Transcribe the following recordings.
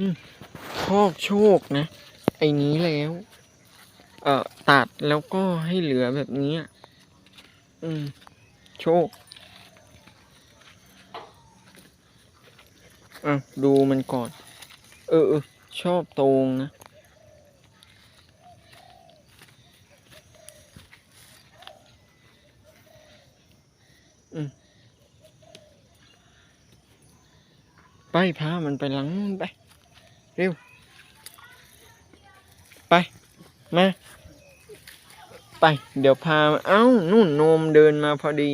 นี่อกโชคนะ ไอ้นี้แล้ว เอ่อ ตัดแล้วก็ให้เหลือแบบนี้ อืม โชคอะดูมันก่อน เออเออชอบตรงนะไปพามันไปหลังไป เร็ว ไป มา ไป เดี๋ยวพา เอ้า นู่นโนมเดินมาพอดี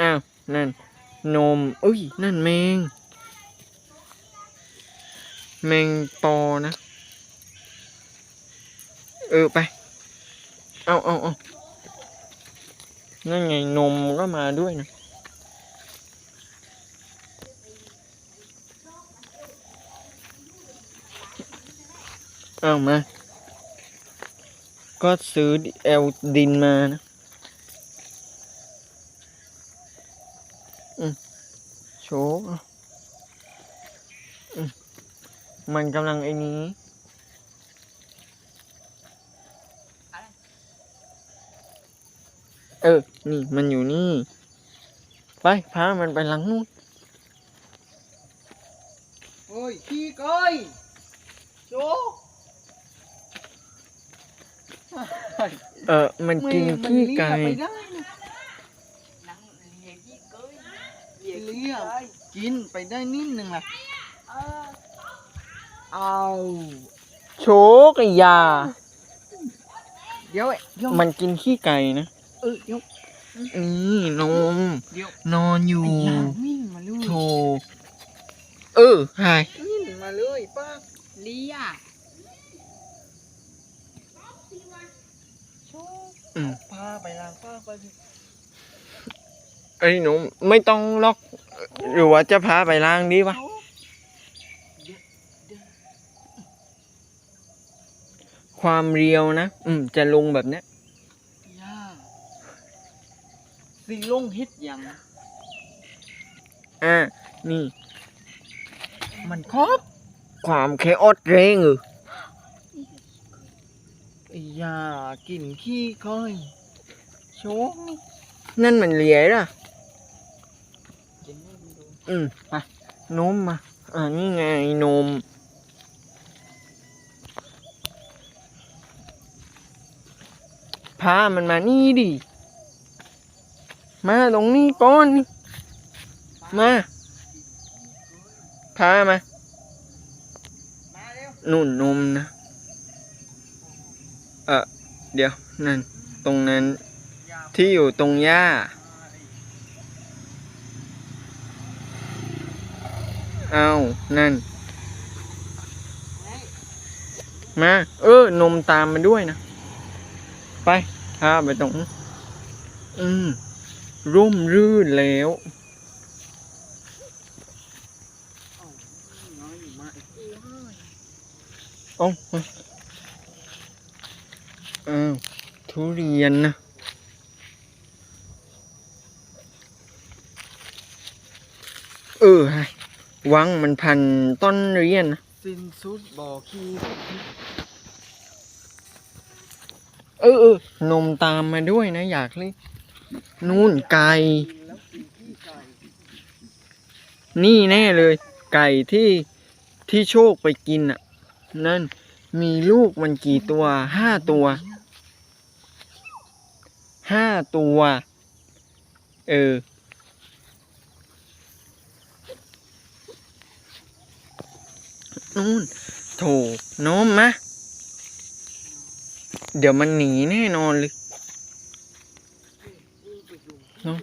อ้าว นั่น โนมเอ้ย นั่นแมง แมงปอนะ เออ ไป เอาเอาเอานั่นไงนมก็มาด้วยนะ เอามา ก็ซื้อเอลดินมานะโชกเอาอืมมันกำลังไอ้นี้เออ นี่ มันอยู่นี่ ไป พา มันไปหลังนู้นโอ้ยขี้ก้อยโจ เออมันกินขี้ไก่ ม่มันเลี้ยไปได้นะเลี้ยกินไปได้นิดนึงล่ะเอาโชกไอ้ยา เดี๋ยวเดี๋ยวมันกินขี้ไก่นะเออเดี๋ยวนี่นมเดี๋ยวนอนอยู่ไอ้ยามิ่งมาเลยโชว์เออหายมิ่งมาเลยป้าเลีย อืมพาไปล้างป้าไปสิไอ้หนูไม่ต้องล็อก หรือว่าจะพาไปล้างดีวะเอาความเรียวนะ อืม จะลงแบบเนี้ยยาสิลงฮิตยังอ่านี่ มันครบความแคออดเรงเออไอ้ยากินขี้ก้อยโชกนี่นั่นมันเหลียล่ะกินให้มันดูอืมไปนมมาอ่านี่ไงนม พามันมานี่ดิ มาตรงนี้ก่อนนี่มา พามา มาเร็ว นุ่นนมนะ เออเดี๋ยวนั่นตรงนั้นที่อยู่ตรงหญ้า เอานั่น มา เออ นมตามมาด้วยนะ ไปพาไปตรง อืม ร่มรื่นแล้วน้อ อ้าวทุเรียนนะเออให้วังมันพันต้นเรียนนะสิ้นสุดบ่อขี้เออเออนมตามมาด้วยนะ อยากเล่นนู่นไก่กินแล้วกินขี้ไก่ นี่แน่เลย ไก่ที่ที่โชคไปกินอะ นั่นมีลูกมันกี่ตัวห้าตัว ห้าตัว เออ นู่นโถโน้มมะ เดี๋ยวมันหนีแน่นอนเลยเนอะ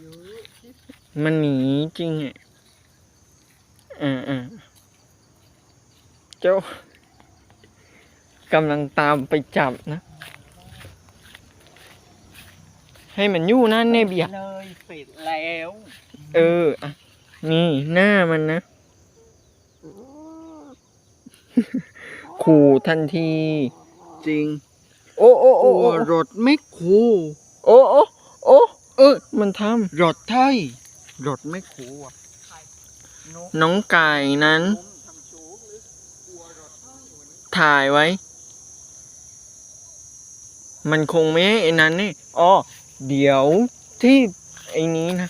เยอะที่มันหนีจริงอะอ่าอ่าเจ้ากำลังตามไปจับนะ ให้มันอยู่นั่นเนเบียเลยเสร็จแล้ว เอออะนี่หน้ามันนะขู่ทันที จริง โอ้โอ้โอ้โอ้โอ้รถไม่คูโอ้โอ้โอ้เออ มันทรถไทยรถไม่คูอะำนกน้องไก่นั้นผมทำโชกหรือกลัวรถไฟวันนี้ถ่ายไว้ มันคงไม่ให้ไอ้นั้นนี่อ๋อ เดี๋ยวที่ไอ้นี้นะ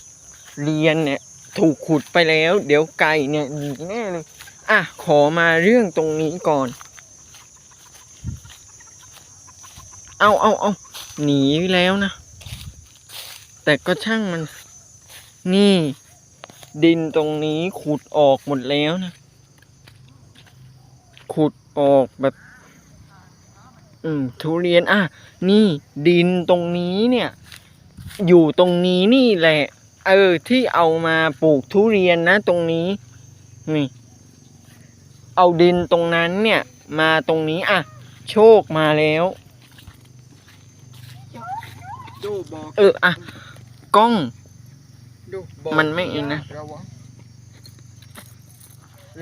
เรียนเนี่ยถูกขุดไปแล้ว เดี๋ยวไก่เนี่ยหนีแน่เลยอะขอมาเรื่องตรงนี้ก่อน เอาเอาเอาหนีแล้วนะ แต่ก็ช่างมัน นี่ ดินตรงนี้ขุดออกหมดแล้วนะ ขุดออกแบบ อืมทุเรียนอะนี่ดินตรงนี้เนี่ย อยู่ตรงนี้นี่แหละ เออ ที่เอามาปลูกทุเรียนนะ ตรงนี้นี่เอาดินตรงนั้นเนี่ย มาตรงนี้อะโชคมาแล้วดูบอกเอออะกล้องดูบอกมันไม่อินนะระวัง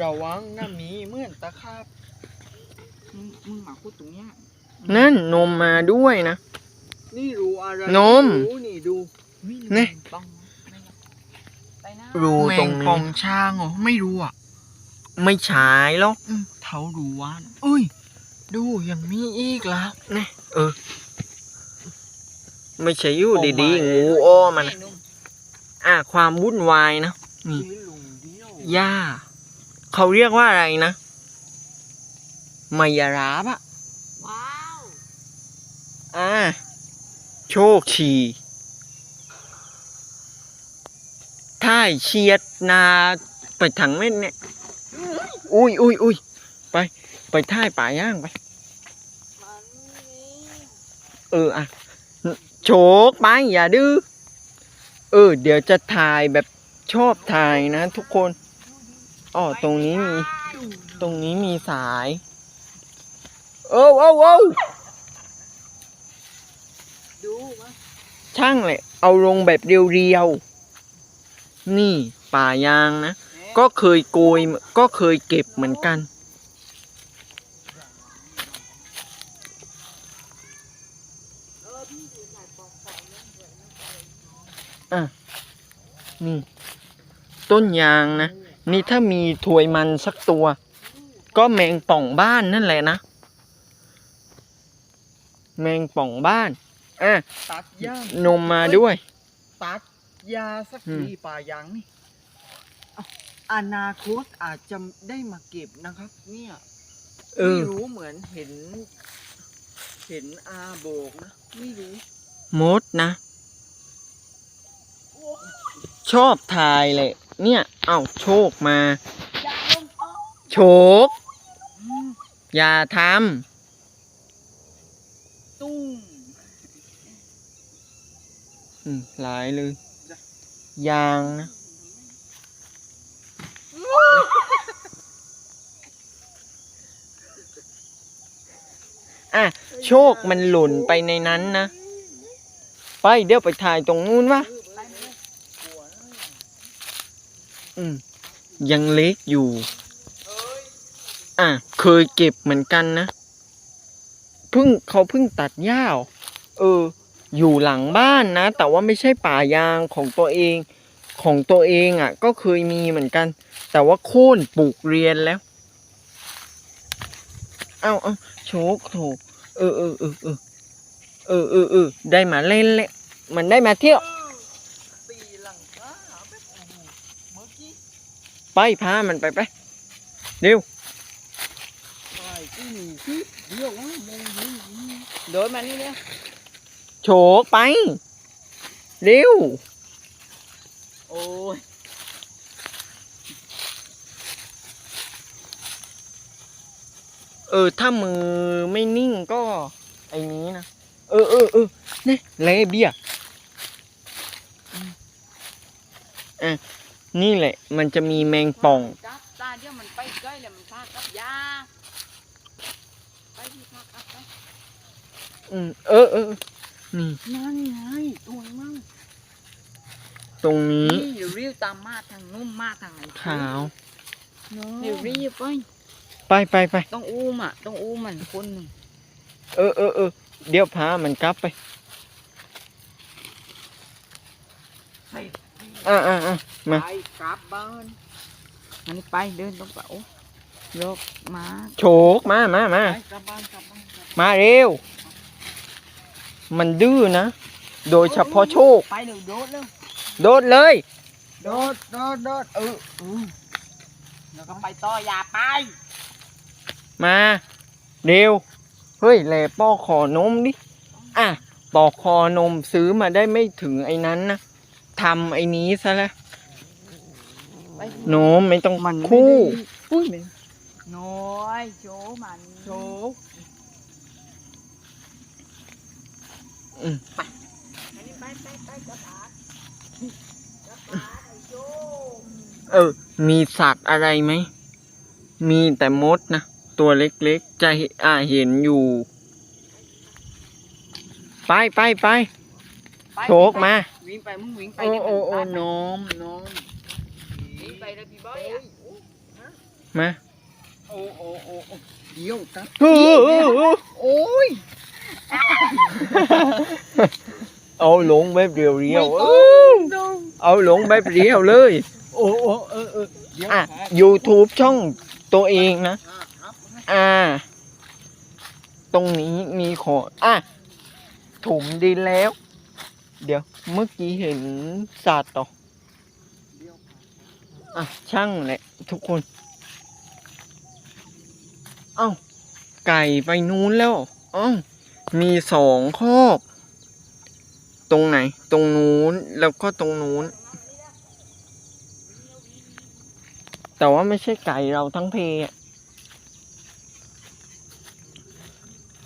ระวังนะหมีเหมื่อนตะขาบมึงมึงมาพูดตรงเนี้ย นั่นนมมาด้วยนะ นี่รู้อะไรนม รู้นี่ดูนี่ป้องไม่อยากไปนะรูตรงแมนี้ปองช้างเหรอไม่รู้อะไม่ฉายหรอกอืมเท้ารู้ว่าเอ้ย ดูยังมีอีกละนี่เออไม่ใช่อยู่ออกมาดีๆเลยงูอ้อมันนะอะความวุ่นวายนะ นี่เจ๊ลุงเดียวหญ้าเขาเรียกว่าอะไรนะมายาราบอะว้าว อ่า โชคชีท่ายเชียดนาไปถังเม็ดเนี่ยอุ้ยอุ้ยอุ้ยไป ไปท่ายป่าย่างไป เอออะ โชกไปอย่าดื้อ เออ เดี๋ยวจะถ่ายแบบชอบถ่ายนะทุกคนอ๋อตรงนี้มี ตรงนี้มีสาย โอ้โอ้โอ้ ดูมาช่างเลยเอาลงแบบเรียวๆ นี่ป่ายางนะ ก็เคยโกยก็เคยเก็บเหมือนกันนี่ ต้นยางนะ นี่ถ้ามีถวยมันสักตัว ก็แมงป่องบ้านนั่นแหละนะ แมงป่องบ้าน อะตัดย่างนมมาด้วย ตัดยาสักอืมทีป่ายางนี่อะอนาคตอาจจะได้มาเก็บนะครับ เนี่ยเอไม่อรู้เหมือนเห็น เห็นอาโบกนะไม่รู้ มดนะ ชอบถ่ายเลย เนี่ย เอ้าโชคมา โชค อย่าทตุ้มำ อืมหลายเลยจ้ะยางนะอะ โชคมันหล่นไปในนั้นนะ ไปเดี๋ยวไปถ่ายตรงนู้นวะอืม ยังเล็กอยู่ อะ เคยเก็บเหมือนกันนะ เพิ่งเขาเพิ่งตัดหญ้าเหรอเอ ออยู่หลังบ้านนะ แต่ว่าไม่ใช่ป่ายางของตัวเองของตัวเองอะ ก็เคยมีเหมือนกัน แต่ว่าโค่นปลูกเรียนแล้ว เอ้าเอ้าโชคโถเออเออเออเออเออเออเออได้มาเล่นแหละมันได้มาเที่ยว ตีหลังคาแบบโอ้โหเมื่อกี้ไปพามันไปไปเร็วไปที่หนีที่เดี๋ยวว่ามองดูเดินมานี่เนี่ย โฉกไป เร็ว โอ้ยเออ ถ้ามือไม่นิ่งก็ ไอ้นี้นะ เออเออเออนี่เลเบียอะนี่แหละ มันจะมีแมงป่อง จับตาเดี๋ยวมันไปใกล้แล้วมันพากับยาไปที่พากับไป อืมเออเออ นี่ นั่นไงตัวมั่งตรงนี้นี่เดี๋ยวรีบตามมาทางนุ่มมาทางไหนขาวเดี๋ยวรีบไปไปไปไปต้องอุ้มอะต้องอุ้มมันคนหนึ่งเออเออเออเดี๋ยวพามันกลับไปอ่าอ่าอ่ามาไปกลับบ้านคอันนี้ไปเดินตรงเสาโยกมาโฉกมามามาไปกลับบ้านกลับบ้านกลับมาเร็ว มันดื้อนะ โดยเฉพาะโชค ไปเร็วโดดเร็วโดดเลย โดดโดดโดดเออเออแล้วก็ไปต่ออย่าไป มา เร็ว เฮ้ยแหล่ปอกคอนมดิ อะปอกคอนมซื้อมาได้ไม่ถึงไอ้นั้นนะทำไอ้นี้ซะแล้วไปโนมไม่ต้องมันไม่คู่ได้อุ้ยแม่งน้อยโชว์มันโชว์ อืมอันนี้ไปไปไปกระบาดกระบาดไอ้โยมเออ มีสัตว์อะไรไหม มีแต่มดนะ ตัวเล็กๆ จะเห็นอ่าเห็นอยู่ไปไปไปไปโชกมา วิ่งไปมึงวิ่งไปโอ้นี่โอ้โอ้มันน้อมน้อมวิ่งไปเลยพี่บอยอะมาโอ้โอ้โอ้โอ้เดี๋ยวตัดเฮ้อโอ้ย เอาหลงแบบเดียวเรียวไม่เอต้องอต้องเอาหลงแบบเดียวเลย โอ้โอ้เออเออเดี๋ยวอะหา YouTube ช่องตัวเองนะหาครับอ่า ตรงนี้มีขออะถมดินแล้ว เดี๋ยวเมื่อกี้เห็นสัตว์ต่อเดี๋ยวอะ ช่างแหละทุกคน เอ้า ไก่ไปนู้นแล้ว เอ้า มีสองคอก ตรงไหน ตรงนู้นแล้วก็ตรงนู้น แต่ว่าไม่ใช่ไก่เราทั้งเพอะ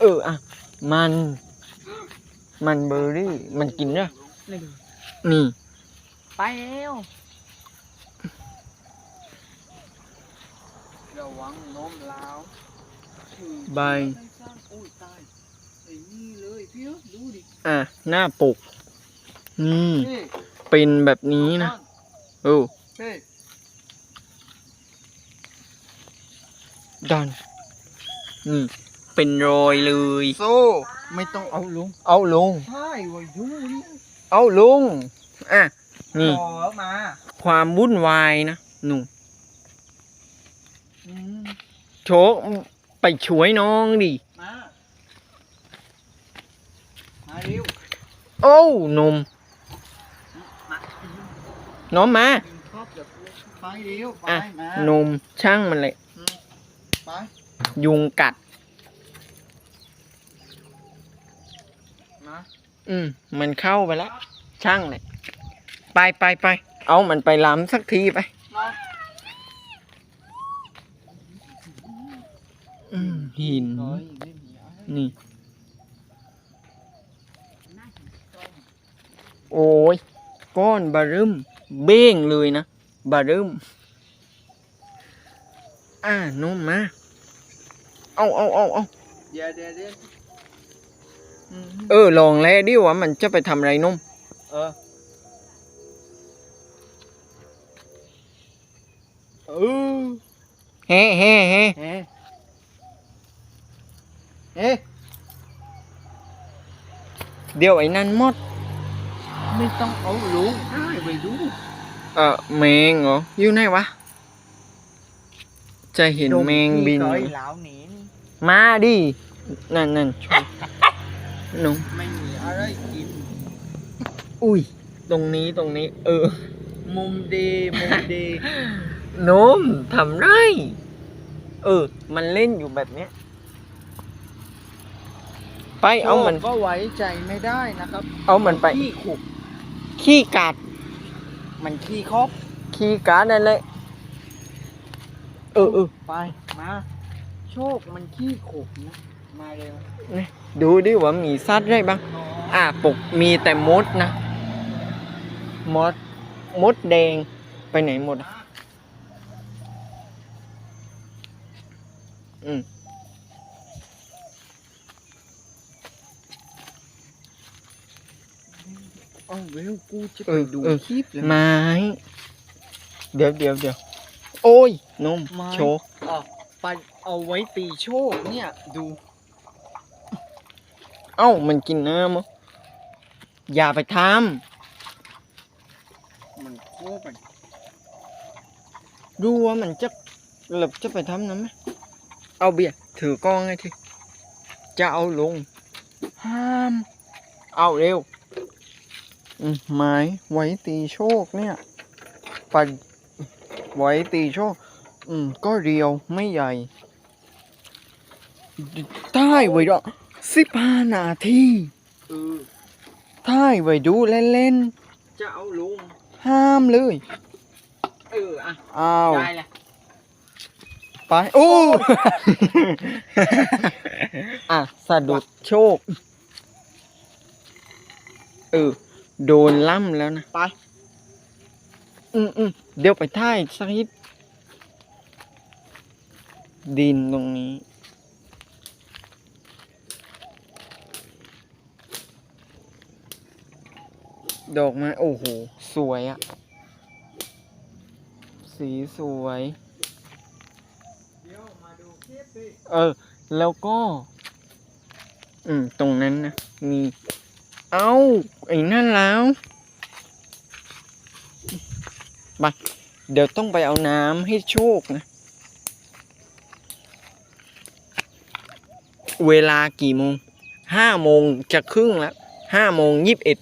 เอออะ มัน มันเบอร์รี่ มันกินด้วยนี่ ไปเร็วระวังน้มลาวถือใบ นี่เลยพี่เอ้ยดูดิอะหน้าปกนี่เฮ้ยเป็นแบบนี้นะเออเฮ้ยดันนี่เป็นรอยเลยโซ่ไม่ต้องเอาลงเอาลงใช่ไว้ดูนี่เอาลงอะนี่ขอมาความวุ่นวายนะหนูอืมโชคไปช่วยน้องดิ มามาเร็ว โอ้นมมาน้องมากินข้าวเดี๋ยวไปเร็วไปอะมานมช่างมันเลย ไปยุงกัด มาอืม มันเข้าไปแล้ว ช่างเลยไปไปไป เอามันไปล้ำสักทีไป มาอืมหินเฮ้ยไม่มีอะไร นี่ โอ้ย ก้อนบารึมเบ้งเลยนะบารึมอ่านมมาเอาเอาเอาเอาเดี๋ยวเดี๋ยวเดี๋ยวอืมเออลองแล้วดิว่ามันจะไปทำอะไรนมเออเออเฮ้เฮ้เฮ้เฮ้เฮ้เดี๋ยวไอ้นั่นหมด ไม่ต้องเอาลงได้ไปดู เออแมงเหรออยู่ไหนวะ จะเห็นแมงบินดมไหมที่ร้อยเหลาหนีนี่มาดินั่นนั่นช่วยนมไม่มีอะไรกิน อุ้ย ตรงนี้ตรงนี้ เออ มุมดีมุมดีนมทำไร เออ มันเล่นอยู่แบบเนี้ย ไปเอามัน ก็ไว้ใจไม่ได้นะครับเอามันไปขี้ขุก ขี้กัด มันขี้ครบขี้กัดนั่นแหละเออเออไป มา โชคมันขี้ขุกนะ มาเร็วดูดิว่ามีสัตว์อะไรบ้างอ่าปกมีแต่มดนะ มด มดแดง ไปไหนหมดอะอืม อาเร็วกูจะเอไปอดูเออคลิปแล้วไม้ เดี๋ยวเดี๋ยวเดี๋ยวโอ้ยนมไม้โชว์อะไปเอาไว้ตีโชคเนี่ยดูเอ้ามันกินน้ำเหรออย่าไปทมันโคบมันดูว่ามันจะหลบจะไปทำนั้นไหมเอาเบียร์ถือกล้องให้ทีจะเอาลงห้าม เอาเร็วอืม ไม้ไว้ตีโชคเนี่ยปัดไว้ตีโชค อืม ก็เรียวไม่ใหญ่ได้ไว้ดอกสิบห้านาทีเออได้ไว้ดูเล่นๆจะเอาลงห้ามเลยเอออะอ้าว ได้แหละไปโอ้ อะสะดุดโชค เออ โดนล่ำแล้วนะ ไป อืมอืมเดี๋ยวไปท่ายสักนิดดินตรงนี้ ดอกไม้โอ้โห สวยอะสีสวยเดี๋ยวมาดูคลิปสิเออ แล้วก็ อืม ตรงนั้นนะ มี เอาไอ้นั่นแล้วไปเดี๋ยวต้องไปเอาน้ำให้โชคนะ เวลากี่โมงห้าโมงจะครึ่งแล้วห้าโมงยี่สิบเอ็ด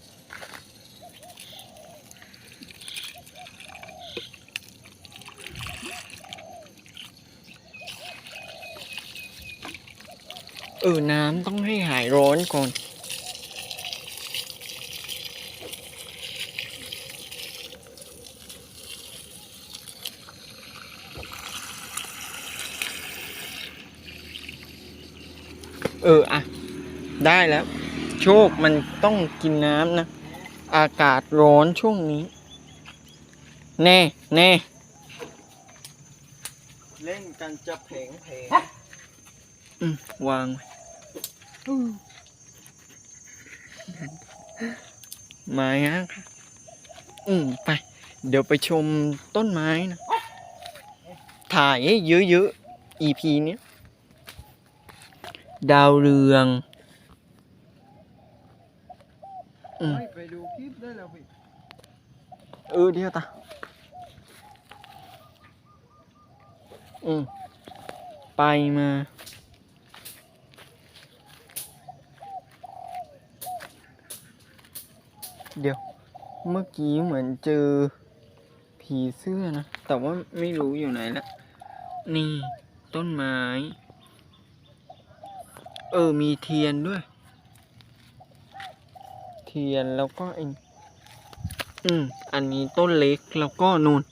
เออ น้ำต้องให้หายร้อนก่อน เอออะได้แล้ว โชคมันต้องกินน้ำนะ อากาศร้อนช่วงนี้ แน่แน่เล่นกันจะเพลงเพลงอืมวางไว้ไม้ฮะอืมไป เดี๋ยวไปชมต้นไม้นะ ถ่ายเยอะๆ EP เนี้ย ดาวเรืองอืมไม่ไปดูคลิปได้แล้วพี่เออเดี๋ยวตาอืมไปมาเดี๋ยว เมื่อกี้เหมือนเจอผีเสื้อนะ แต่ว่าไม่รู้อยู่ไหนละ นี่ ต้นไม้ เออ มีเทียนด้วย เทียนแล้วก็ไอ้อืม อันนี้ต้นเล็กแล้วก็นูน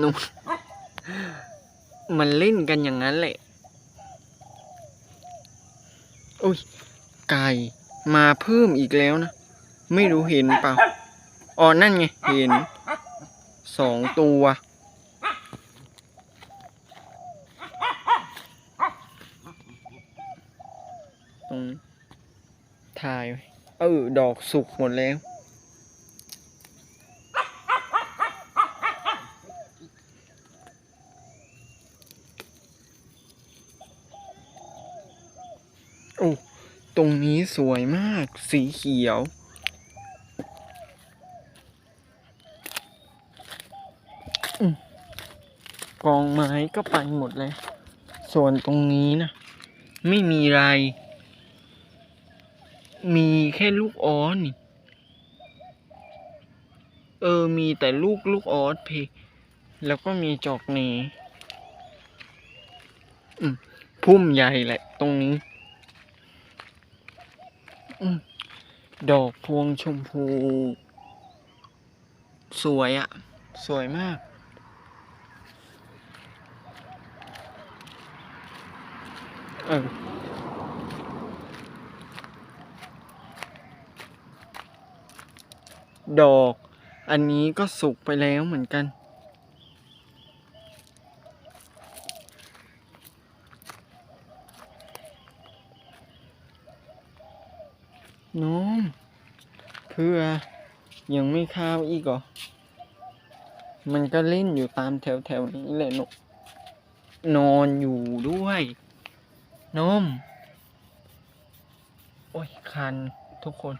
นูนมันเล่นกันอย่างนั้นแหละอุ้ย ไก่มาเพิ่มอีกแล้วนะ ไม่รู้เห็นเปล่า อ๋อ นั่นไง เห็น สองตัว ตรงนี้ ถ่าย เออ ดอกสุกหมดแล้ว โอ้ ตรงนี้สวยมาก สีเขียวกองไม้ก็ไปหมดเลย ส่วนตรงนี้นะ ไม่มีไร มีแค่ลูกออสนี่ เออ มีแต่ลูกลูกออสเพ แล้วก็มีจอกเนอืมพุ่มใหญ่แหละ ตรงนี้อืมดอกพวงชมพู สวยอะสวยมาก เออ ดอก อันนี้ก็สุกไปแล้วเหมือนกัน น้อง เพื่อยังไม่ข้าวอีกเหรอ มันก็เล่นอยู่ตามแถวๆนี้แหละนกนอนอยู่ด้วยนมโอ้ยคันทุกคน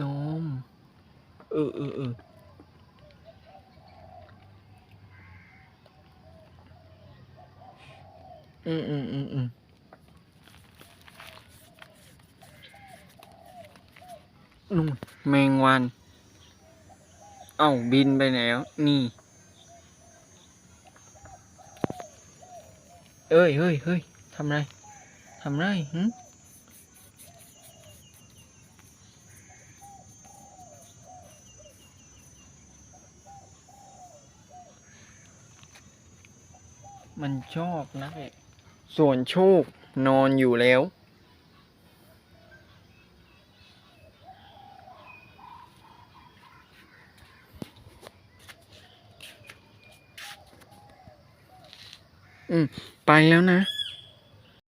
นม เออเออเอออืมอืมอืมอืมนู่นแมงวัน เอ้าบินไปแล้ว นี่ เอ้ยเฮ้ยเฮ้ยทำไรทำไรหึ มันชอบนะเอกส่วนโชคนอนอยู่แล้ว อืม ไปแล้วนะ